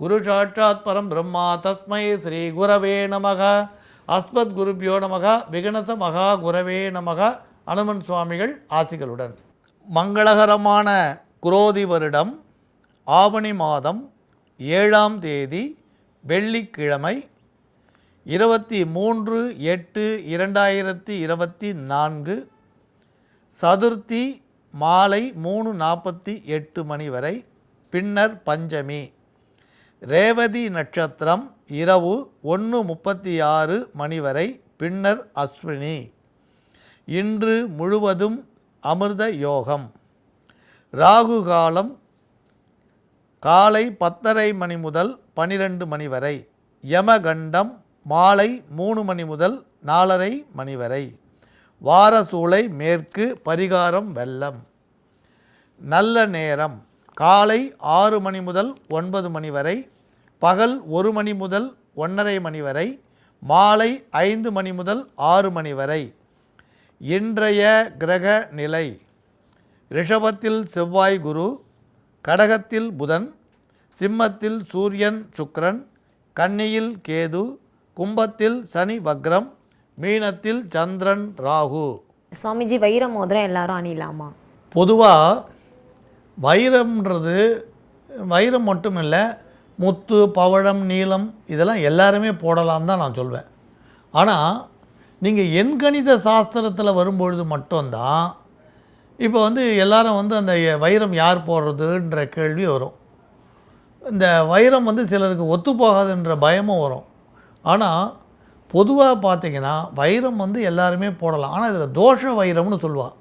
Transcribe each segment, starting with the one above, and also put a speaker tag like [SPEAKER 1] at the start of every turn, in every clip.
[SPEAKER 1] குரு சாட்சாத் பரம் பிரம்மா தஸ்மை ஸ்ரீ குரவே நமக. அஸ்மத் குருபியோ நமக விகனச மகா குரவே நமக அனுமன் சுவாமிகள் ஆசிகளுடன். மங்களகரமான குரோதி வருடம் ஆவணி மாதம் ஏழாம் தேதி வெள்ளிக்கிழமை இருபத்தி மூன்று எட்டு இரண்டாயிரத்தி இருபத்தி நான்கு சதுர்த்தி மாலை மூணு நாற்பத்தி எட்டு மணி வரை பின்னர் பஞ்சமி. ரேவதி நட்சத்திரம் இரவு ஒன்று முப்பத்தி ஆறு மணி வரை பின்னர் அஸ்வினி. இன்று முழுவதும் அமிர்த யோகம். ராகு காலம் காலை பத்தரை மணி முதல் பனிரெண்டு மணி வரை யமகண்டம் மாலை மூணு மணி முதல் நாலரை மணி வரை. வாரசூளை மேற்கு பரிகாரம் வெள்ளம் நல்ல நேரம். காலை ஆறு மணி முதல் ஒன்பது மணி வரை பகல் ஒரு மணி முதல் ஒன்றரை மணி வரை மாலை ஐந்து மணி முதல் ஆறு மணி வரை. இன்றைய கிரக நிலை. ரிஷபத்தில் செவ்வாய் குரு கடகத்தில் புதன் சிம்மத்தில் சூரியன் சுக்கிரன் கன்னியில் கேது கும்பத்தில் சனி வக்ரம் மீனத்தில் சந்திரன் ராகு.
[SPEAKER 2] சுவாமிஜி வைர மோதிரம் எல்லாரும் அணியலாமா?
[SPEAKER 1] பொதுவாக வைரம்ன்றது வைரம் மட்டும் இல்லை முத்து பவழம் நீலம் இதெல்லாம் எல்லாருமே போடலாம் தான் நான் சொல்வேன். ஆனால் நீங்கள் எண்கணித சாஸ்திரத்தில் வரும்பொழுது மட்டும்தான் இப்போ வந்து எல்லாரும் வந்து அந்த வைரம் யார் போடுறதுன்ற கேள்வி வரும். இந்த வைரம் வந்து சிலருக்கு ஒத்துப்போகாதுன்ற பயமும் வரும். ஆனால் பொதுவாக பார்த்தீங்கன்னா வைரம் வந்து எல்லாருமே போடலாம். ஆனால் இதில் தோஷ வைரம்னு சொல்லுவாள்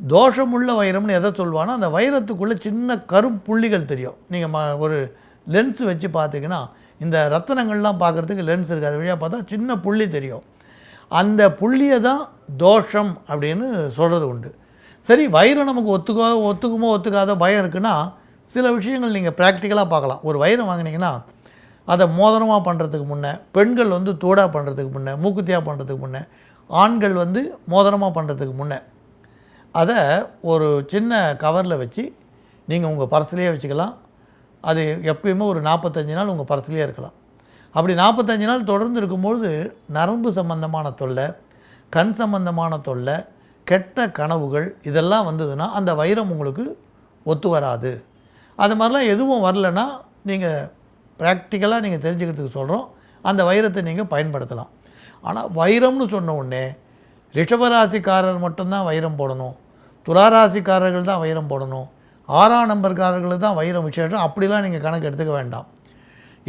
[SPEAKER 1] தோஷமுள்ள வைரம்னு எதை சொல்லுவான்னா அந்த வைரத்துக்குள்ளே சின்ன கருப்புள்ளிகள் தெரியும். நீங்கள் ம ஒரு லென்ஸ் வச்சு பார்த்தீங்கன்னா இந்த ரத்தனங்கள்லாம் பார்க்குறதுக்கு லென்ஸ் இருக்குது அது வழியாக பார்த்தா சின்ன புள்ளி தெரியும். அந்த புள்ளியை தான் தோஷம் அப்படின்னு சொல்கிறது உண்டு. சரி வைரம் நமக்கு ஒத்துக்கோ ஒத்துக்குமோ ஒத்துக்காத பயம் இருக்குன்னா சில விஷயங்கள் நீங்கள் ப்ராக்டிக்கலாக பார்க்கலாம். ஒரு வைரம் வாங்கினீங்கன்னா அதை மோதிரமாக பண்ணுறதுக்கு முன்னே பெண்கள் வந்து தூடாக பண்ணுறதுக்கு முன்னே மூக்குத்தியாக பண்ணுறதுக்கு முன்னே ஆண்கள் வந்து மோதிரமாக பண்ணுறதுக்கு முன்னே அதை ஒரு சின்ன கவரில் வச்சு நீங்கள் உங்கள் பர்ஸ்லேயே வச்சுக்கலாம். அது எப்பயுமே ஒரு நாற்பத்தஞ்சு நாள் உங்கள் பர்ஸ்லேயே இருக்கலாம். அப்படி நாற்பத்தஞ்சு நாள் தொடர்ந்து இருக்கும்பொழுது நரம்பு சம்பந்தமான தொல்லை கண் சம்பந்தமான தொல்லை கெட்ட கனவுகள் இதெல்லாம் வந்ததுன்னா அந்த வைரம் உங்களுக்கு ஒத்து வராது. அது மாதிரிலாம் எதுவும் வரலன்னா நீங்கள் ப்ராக்டிக்கலாக நீங்கள் தெரிஞ்சுக்கிறதுக்கு சொல்கிறோம் அந்த வைரத்தை நீங்கள் பயன்படுத்தலாம். ஆனால் வைரம்னு சொன்ன உடனே ரிஷபராசிக்காரர் மட்டும்தான் வைரம் போடணும். துளாராசிக்காரர்கள் தான் வைரம் போடணும். ஆறாம் நம்பர்காரர்களுக்கு தான் வைரம் விசேஷம். அப்படிலாம் நீங்கள் கணக்கு எடுத்துக்க வேண்டாம்.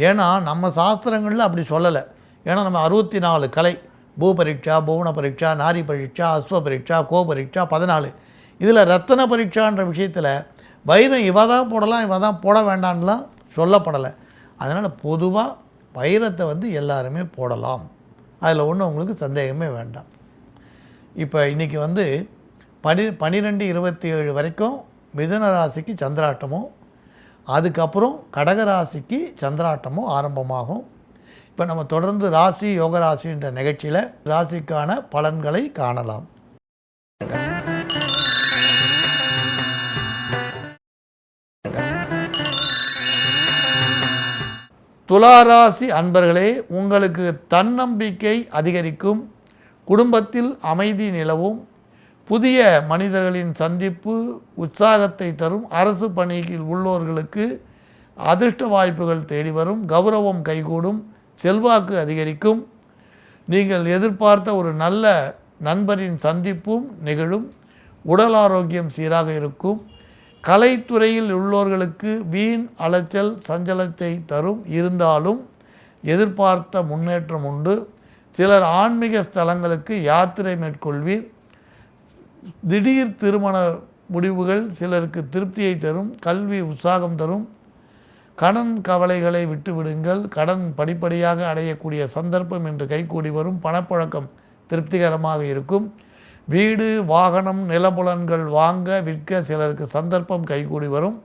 [SPEAKER 1] ஏன்னா நம்ம சாஸ்திரங்களில் அப்படி சொல்லலை. ஏன்னா நம்ம அறுபத்தி நாலு கலை. பூ பரீட்சா புவன பரீட்சா நாரி பரீட்சா அஸ்வ பரீட்சா கோ பரீட்சா பதினாலு. இதில் ரத்தன பரீட்சான்ற விஷயத்தில் வைரம் இவ தான் போடலாம் இவ தான் போட வேண்டான்லாம் சொல்லப்படலை. அதனால் பொதுவாக வைரத்தை வந்து எல்லாருமே போடலாம். அதில் ஒன்றும் உங்களுக்கு சந்தேகமே வேண்டாம். இப்போ இன்றைக்கி வந்து பனி பன்னிரெண்டு இருபத்தி ஏழு வரைக்கும் மிதுன ராசிக்கு சந்திராட்டமும் அதுக்கப்புறம் கடக ராசிக்கு சந்திராட்டமும் ஆரம்பமாகும். இப்போ நம்ம தொடர்ந்து ராசி யோக ராசின்ற நிகழ்ச்சியில் ராசிக்கான பலன்களை காணலாம். துளாராசி அன்பர்களே உங்களுக்கு தன்னம்பிக்கை அதிகரிக்கும் குடும்பத்தில் அமைதி நிலவும் புதிய மனிதர்களின் சந்திப்பு உற்சாகத்தை தரும் அரசு பணியில் உள்ளோர்களுக்கு அதிர்ஷ்ட வாய்ப்புகள் தேடி வரும். கௌரவம் கைகூடும். செல்வாக்கு அதிகரிக்கும். நீங்கள் எதிர்பார்த்த ஒரு நல்ல நண்பரின் சந்திப்பும் நிகழும். உடல் ஆரோக்கியம் சீராக இருக்கும். கலைத்துறையில் உள்ளோர்களுக்கு வீண் அலைச்சல் சஞ்சலத்தை தரும். இருந்தாலும் எதிர்பார்த்த முன்னேற்றம் உண்டு. சிலர் ஆன்மீக ஸ்தலங்களுக்கு யாத்திரை மேற்கொள்வீர். திடீர் திருமண முடிவுகள் சிலருக்கு திருப்தியை தரும் கல்வி உற்சாகம் தரும். கடன் கவலைகளை விட்டுவிடுங்கள். கடன் படிப்படியாக அடையக்கூடிய சந்தர்ப்பம் இன்று கைகூடி வரும். பணப்புழக்கம் திருப்திகரமாக இருக்கும். வீடு வாகனம் நிலபுலன்கள் வாங்க விற்க சிலருக்கு சந்தர்ப்பம் கைகூடி வரும்.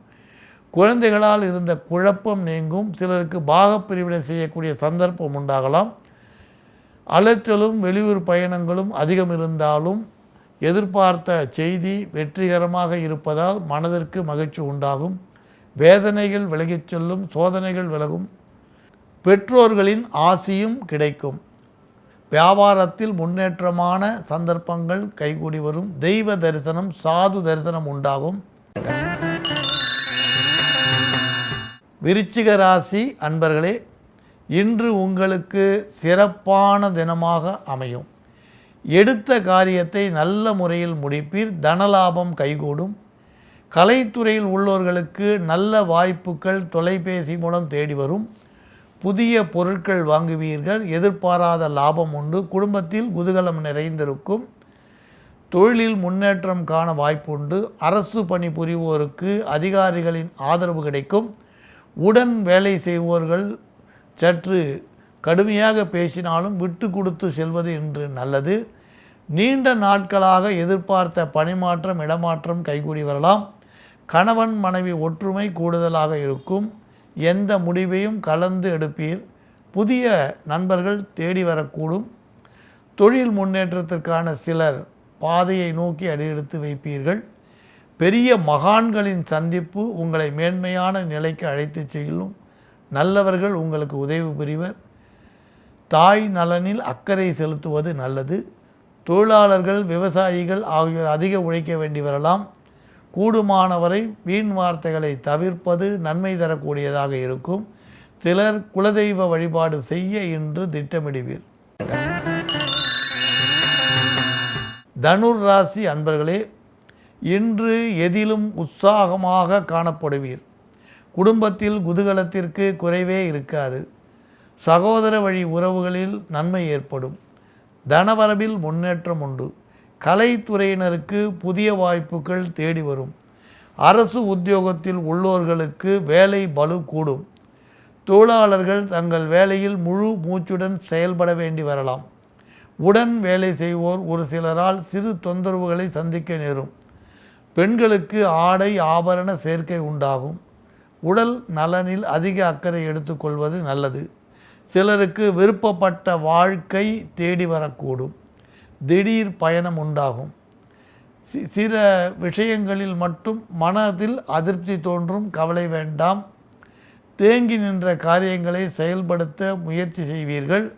[SPEAKER 1] குழந்தைகளால் இருந்த குழப்பம் நீங்கும். சிலருக்கு பாகப்பிரிவினை செய்யக்கூடிய சந்தர்ப்பம் உண்டாகலாம். அலைச்சலும் வெளியூர் பயணங்களும் அதிகம் இருந்தாலும் எதிர்பார்த்த செய்தி வெற்றிகரமாக இருப்பதால் மனதிற்கு மகிழ்ச்சி உண்டாகும். வேதனைகள் விலகிச் செல்லும் சோதனைகள் விலகும். பெற்றோர்களின் ஆசியும் கிடைக்கும். வியாபாரத்தில் முன்னேற்றமான சந்தர்ப்பங்கள் கைகூடி வரும். தெய்வ தரிசனம் சாது தரிசனம் உண்டாகும். விருச்சிக ராசி அன்பர்களே இன்று உங்களுக்கு சிறப்பான தினமாக அமையும். எடுத்த காரியத்தை நல்ல முறையில் முடிப்பீர் தனலாபம் கைகூடும். கலைத்துறையில் உள்ளவர்களுக்கு நல்ல வாய்ப்புகள் தொலைபேசி மூலம் தேடி வரும். புதிய பொருட்கள் வாங்குவீர்கள் எதிர்பாராத லாபம் உண்டு குடும்பத்தில் குதூகலம் நிறைந்திருக்கும். தொழிலில் முன்னேற்றம் காண வாய்ப்புண்டு அரசு பணி புரிவோருக்கு அதிகாரிகளின் ஆதரவு கிடைக்கும். உடன் வேலை செய்வோர்கள் சற்று கடுமையாக பேசினாலும் விட்டு கொடுத்து செல்வது இன்று நல்லது. நீண்ட நாட்களாக எதிர்பார்த்த பணிமாற்றம் இடமாற்றம் கைகூடி வரலாம். கணவன் மனைவி ஒற்றுமை கூடுதலாக இருக்கும். எந்த முடிவையும் கலந்து எடுப்பீர். புதிய நண்பர்கள் தேடி வரக்கூடும். தொழில் முன்னேற்றத்திற்கான சிலர் பாதையை நோக்கி அடியெடுத்து வைப்பீர்கள். பெரிய மகான்களின் சந்திப்பு உங்களை மேன்மையான நிலைக்கு அழைத்துச் செல்லும். நல்லவர்கள் உங்களுக்கு உதவி புரிவர். தாய் நலனில் அக்கறை செலுத்துவது நல்லது. தொழிலாளர்கள் விவசாயிகள் ஆகியோர் அதிக உழைக்க வேண்டி வரலாம். கூடுமானவரை வீண் வார்த்தைகளை தவிர்ப்பது நன்மை தரக்கூடியதாக இருக்கும். சிலர் குலதெய்வ வழிபாடு செய்ய இன்று திட்டமிடுவீர். தனுர் ராசி அன்பர்களே இன்று எதிலும் உற்சாகமாக காணப்படுவீர். குடும்பத்தில் குதூகலத்திற்கு குறைவே இருக்காது. சகோதர வழி உறவுகளில் நன்மை ஏற்படும். தனவரவில் முன்னேற்றம் உண்டு. கலைத்துறையினருக்கு புதிய வாய்ப்புகள் தேடி வரும். அரசு உத்தியோகத்தில் உள்ளோர்களுக்கு வேலை பலு கூடும். தொழிலாளர்கள் தங்கள் வேலையில் முழு மூச்சுடன் செயல்பட வேண்டி வரலாம். உடன் வேலை செய்வோர் ஒரு சிலரால் சிறு தொந்தரவுகளை சந்திக்க நேரும். பெண்களுக்கு ஆடை ஆபரண சேர்க்கை உண்டாகும். உடல் நலனில் அதிக அக்கறை எடுத்துக்கொள்வது நல்லது. சிலருக்கு விருப்பப்பட்ட வாழ்க்கை தேடி வரக்கூடும். திடீர் பயணம் உண்டாகும். சி- சில விஷயங்களில் மட்டும் மனதில் அதிருப்தி தோன்றும் கவலை வேண்டாம். தேங்கி நின்ற காரியங்களை செயல்படுத்த முயற்சி செய்வீர்கள்.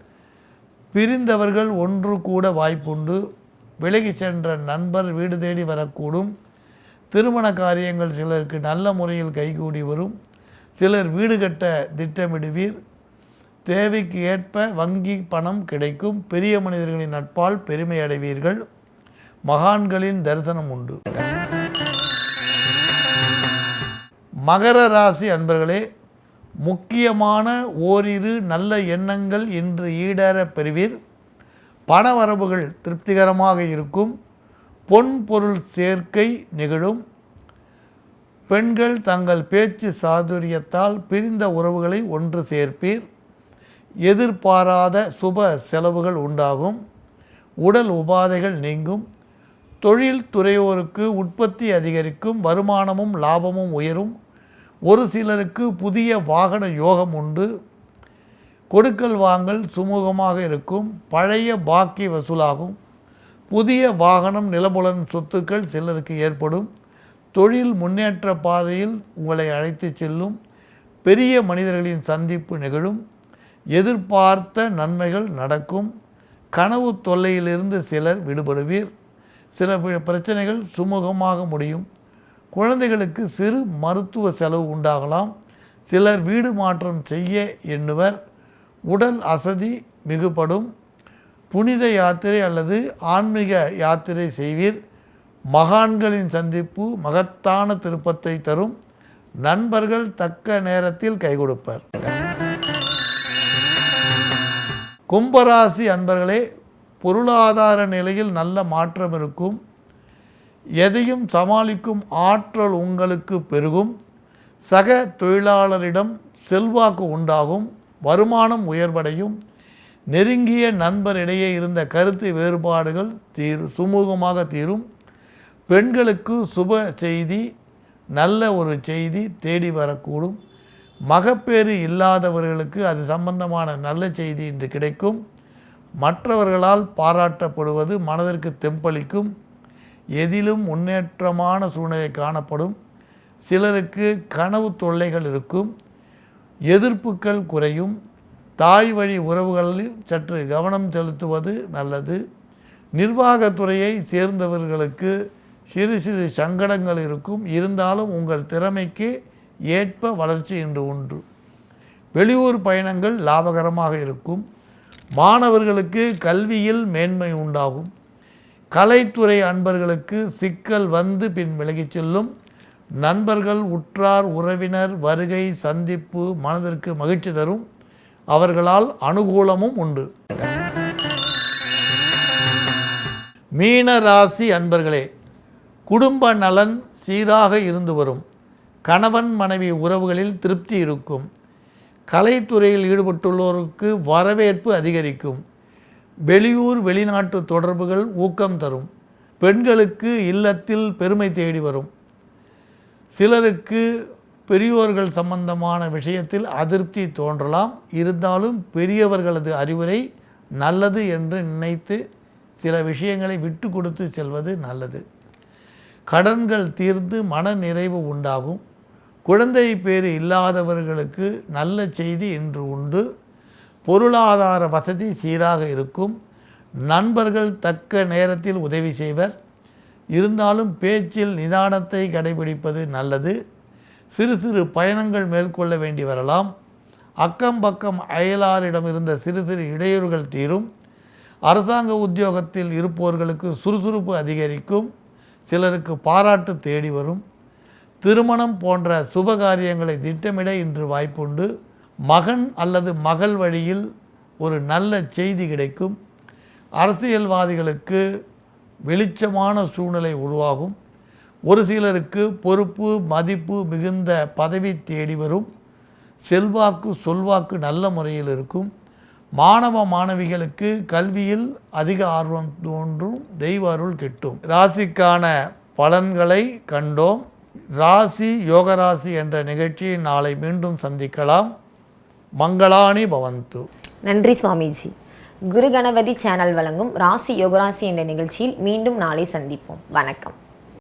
[SPEAKER 1] பிரிந்தவர்கள் ஒன்று கூட வாய்ப்புண்டு. விலகி சென்ற நண்பர் வீடு தேடி வரக்கூடும். திருமண காரியங்கள் சிலருக்கு நல்ல முறையில் கைகூடி வரும். சிலர் வீடு கட்ட திட்டமிடுவீர். தேவைக்கு ஏற்ப வங்கி பணம் கிடைக்கும். பெரிய மனிதர்களின் நட்பால் பெருமை அடைவீர்கள். மகான்களின் தரிசனம் உண்டு. மகர ராசி அன்பர்களே முக்கியமான ஓரிரு நல்ல எண்ணங்கள் இன்று ஈடேற பெறுவீர். பணவரவுகள் திருப்திகரமாக இருக்கும். பொன் பொருள் சேர்க்கை நிகழும். பெண்கள் தங்கள் பேச்சு சாதுரியத்தால் பிரிந்த உறவுகளை ஒன்று சேர்ப்பீர். எதிர்பாராத சுப செலவுகள் உண்டாகும். உடல் உபாதைகள் நீங்கும். தொழில் துறையோருக்கு உற்பத்தி அதிகரிக்கும். வருமானமும் லாபமும் உயரும். ஒரு சிலருக்கு புதிய வாகன யோகம் உண்டு. கொடுக்கல் வாங்கல் சுமூகமாக இருக்கும். பழைய பாக்கி வசூலாகும். புதிய வாகனம் நிலபுலன் சொத்துக்கள் சிலருக்கு ஏற்படும். தொழில் முன்னேற்ற பாதையில் உங்களை அழைத்து செல்லும். பெரிய மனிதர்களின் சந்திப்பு நிகழும். எதிர்பார்த்த நன்மைகள் நடக்கும். கனவு தொல்லையிலிருந்து சிலர் விடுபடுவீர். சில பிரச்சனைகள் சுமூகமாக முடியும். குழந்தைகளுக்கு சிறு மருத்துவ செலவு உண்டாகலாம். சிலர் வீடு மாற்றம் செய்ய எண்ணுவர். உடல் அசதி மிகுபடும். புனித யாத்திரை அல்லது ஆன்மீக யாத்திரை செய்வீர். மகான்களின் சந்திப்பு மகத்தான திருப்பத்தை தரும். நண்பர்கள் தக்க நேரத்தில் கை கொடுப்பர் கும்பராசி அன்பர்களே பொருளாதார நிலையில் நல்ல மாற்றம் இருக்கும். எதையும் சமாளிக்கும் ஆற்றல் உங்களுக்கு பெருகும். சக தொழிலாளரிடம் செல்வாக்கு உண்டாகும். வருமானம் உயர்வடையும். நெருங்கிய நண்பரிடையே இருந்த கருத்து வேறுபாடுகள் தீரும் சுமூகமாக தீரும். பெண்களுக்கு சுப செய்தி நல்ல ஒரு செய்தி தேடி வரக்கூடும். மகப்பேறு இல்லாதவர்களுக்கு அது சம்பந்தமான நல்ல செய்தி இன்று கிடைக்கும். மற்றவர்களால் பாராட்டப்படுவது மனதிற்கு தெம்பளிக்கும். எதிலும் முன்னேற்றமான சூழ்நிலை காணப்படும். சிலருக்கு கனவு தொல்லைகள் இருக்கும். எதிர்ப்புகள் குறையும். தாய் வழி உறவுகளில் சற்று கவனம் செலுத்துவது நல்லது. நிர்வாகத்துறையை சேர்ந்தவர்களுக்கு சிறு சிறு சங்கடங்கள் இருக்கும். இருந்தாலும் உங்கள் திறமைக்கு ஏற்ப வளர்ச்சி இன்று உண்டு வெளியூர் பயணங்கள் லாபகரமாக இருக்கும். மாணவர்களுக்கு கல்வியில் மேன்மை உண்டாகும். கலைத்துறை அன்பர்களுக்கு சிக்கல் வந்து பின் விலகிச் செல்லும். நண்பர்கள் உற்றார் உறவினர் வருகை சந்திப்பு மனதிற்கு மகிழ்ச்சி தரும். அவர்களால் அனுகூலமும் உண்டு. மீன ராசி அன்பர்களே குடும்ப நலன் சீராக இருந்து வரும். கணவன் மனைவி உறவுகளில் திருப்தி இருக்கும். கலைத்துறையில் ஈடுபட்டுள்ளோருக்கு வரவேற்பு அதிகரிக்கும். வெளியூர் வெளிநாட்டு தொடர்புகள் ஊக்கம் தரும். பெண்களுக்கு இல்லத்தில் பெருமை தேடி வரும். சிலருக்கு பெரியோர்கள் சம்பந்தமான விஷயத்தில் அதிருப்தி தோன்றலாம். இருந்தாலும் பெரியவர்களது அறிவுரை நல்லது என்று நினைத்து சில விஷயங்களை விட்டு கொடுத்து செல்வது நல்லது. கடன்கள் தீர்ந்து மன நிறைவு உண்டாகும். குழந்தை பேர் இல்லாதவர்களுக்கு நல்ல செய்தி இன்று உண்டு. பொருளாதார வசதி சீராக இருக்கும். நண்பர்கள் தக்க நேரத்தில் உதவி செய்வர். இருந்தாலும் பேச்சில் நிதானத்தை கடைபிடிப்பது நல்லது. சிறு சிறு பயணங்கள் மேற்கொள்ள வேண்டி வரலாம். அக்கம் பக்கம் அயலாரிடம் இருந்த சிறு சிறு இடையூறுகள் தீரும். அரசாங்க உத்தியோகத்தில் இருப்பவர்களுக்கு சுறுசுறுப்பு அதிகரிக்கும். சிலருக்கு பாராட்டு தேடி வரும். திருமணம் போன்ற சுபகாரியங்களை திட்டமிட இன்று வாய்ப்புண்டு. மகன் அல்லது மகள் வழியில் ஒரு நல்ல செய்தி கிடைக்கும். அரசியல்வாதிகளுக்கு வெளிச்சமான சூழ்நிலை உருவாகும். ஒரு சிலருக்கு பொறுப்பு மதிப்பு மிகுந்த பதவி தேடி வரும். செல்வாக்கு சொல்வாக்கு நல்ல முறையில் இருக்கும். மாணவ மாணவிகளுக்கு கல்வியில் அதிக ஆர்வம் தோன்றும். தெய்வ அருள் கிட்டும். ராசிக்கான பலன்களை கண்டோம். ராசி யோகராசி என்ற நிகழ்ச்சியை நாளை மீண்டும் சந்திக்கலாம். மங்களாணி பவந்து.
[SPEAKER 2] நன்றி சுவாமிஜி. குரு கணபதி சேனல் வழங்கும் ராசி யோகராசி என்ற நிகழ்ச்சியில் மீண்டும் நாளை சந்திப்போம். வணக்கம்.